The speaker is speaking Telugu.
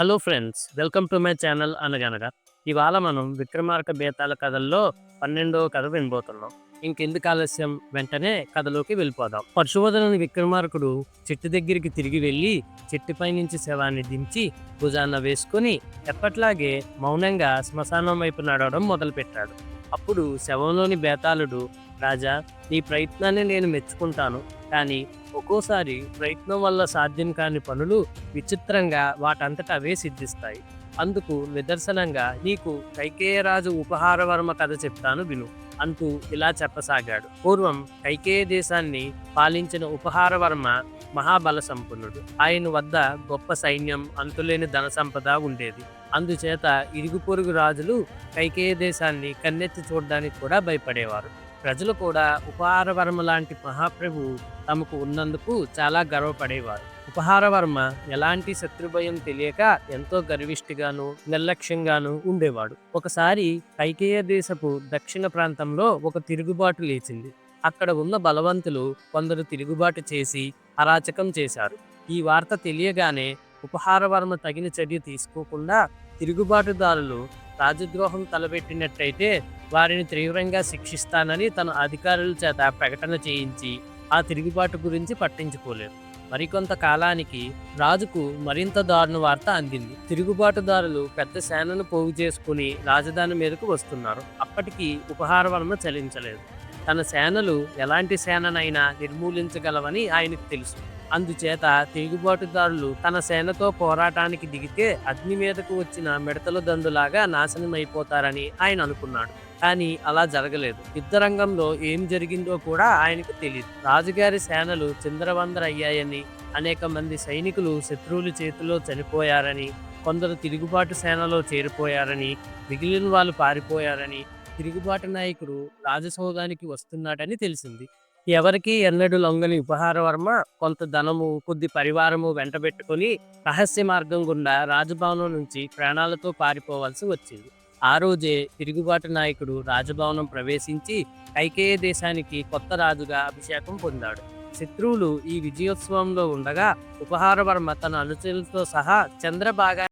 Hello friends welcome to my channel Anaganaga. ఇవాళ మనం విక్రమార్క బేతాల కథల్లో పన్నెండవ కథ వినబోతున్నాం. ఇంకెందుకు ఆలస్యం? వెంటనే కథలోకి వెళ్ళిపోదాం. పరశువదనని విక్రమార్కుడు చెట్టు దగ్గరికి తిరిగి వెళ్ళి చెట్టుపై నుంచి శవాన్ని దించి భుజాన వేసుకుని ఎప్పట్లాగే మౌనంగా శ్మశానం వైపు నడవడం మొదలుపెట్టాడు. అప్పుడు శవంలోని బేతాళుడు రాజా నీ ప్రయత్నాన్ని నేను మెచ్చుకుంటాను. కానీ ఒక్కోసారి ప్రయత్నం వల్ల సాధ్యం కాని పనులు విచిత్రంగా వాటంతట అవే సిద్ధిస్తాయి. అందుకు నిదర్శనంగా నీకు కైకేయరాజు ఉపహారవర్మ కథ చెప్తాను విను అంటూ ఇలా చెప్పసాగాడు. పూర్వం కైకేయ దేశాన్ని పాలించిన ఉపహారవర్మ మహాబల సంపన్నుడు ఆయన వద్ద గొప్ప సైన్యం అంతులేని ధన సంపద ఉండేది. అందుచేత ఇరుగు పొరుగు రాజులు కైకేయ దేశాన్ని కన్నెత్తి చూడడానికి కూడా భయపడేవారు. ప్రజలు కూడా ఉపహారవర్మ లాంటి మహాప్రభు తమకు ఉన్నందుకు చాలా గర్వపడేవారు. ఉపహారవర్మ ఎలాంటి శత్రుభయం తెలియక ఎంతో గర్విష్టిగాను నిర్లక్ష్యంగాను ఉండేవాడు. ఒకసారి కైకేయ దేశపు దక్షిణ ప్రాంతంలో ఒక తిరుగుబాటు లేచింది. అక్కడ ఉన్న బలవంతులు కొందరు తిరుగుబాటు చేసి అరాచకం చేశారు. ఈ వార్త తెలియగానే ఉపహారవర్మ తగిన చర్య తీసుకోకుండా తిరుగుబాటుదారులు రాజద్రోహం తలపెట్టినట్టయితే వారిని తీవ్రంగా శిక్షిస్తానని తన అధికారుల చేత ప్రకటన చేయించి ఆ తిరుగుబాటు గురించి పట్టించుకోలేదు. మరికొంత కాలానికి రాజుకు మరింత దారుణ వార్త అందింది. తిరుగుబాటుదారులు పెద్ద సేనను పోగు చేసుకుని రాజధాని మీదకు వస్తున్నారు. అప్పటికి ఉపహారవర్మ చలించలేదు. తన సేనలు ఎలాంటి సేననైనా నిర్మూలించగలవని ఆయనకు తెలుసు. అందుచేత తిరుగుబాటుదారులు తన సేనతో పోరాటానికి దిగితే అగ్ని మీదకు వచ్చిన మిడతల దండులాగా నాశనమైపోతారని ఆయన అనుకున్నాడు. కానీ అలా జరగలేదు. యుద్ధరంగంలో ఏం జరిగిందో కూడా ఆయనకు తెలియదు రాజుగారి సేనలు చిందరవందర అయ్యాయని అనేక మంది సైనికులు శత్రువుల చేతిలో చనిపోయారని కొందరు తిరుగుబాటు సేనలో చేరిపోయారని మిగిలిన వాళ్ళు పారిపోయారని తిరుగుబాటు నాయకుడు రాజసౌధానికి వస్తున్నాడని తెలిసింది. ఎవరికి ఎన్నడు లొంగని ఉపహారవర్మ కొంత ధనము కొద్ది పరివారము వెంటబెట్టుకుని రహస్య మార్గం గుండా రాజభవనం నుంచి ప్రాణాలతో పారిపోవాల్సి వచ్చింది. ఆ రోజే తిరుగుబాటు నాయకుడు రాజభవనం ప్రవేశించి కైకేయ దేశానికి కొత్త రాజుగా అభిషేకం పొందాడు. శత్రువులు ఈ విజయోత్సవంలో ఉండగా ఉపహారవర్మ తన అనుచరులతో సహా చంద్రబాగా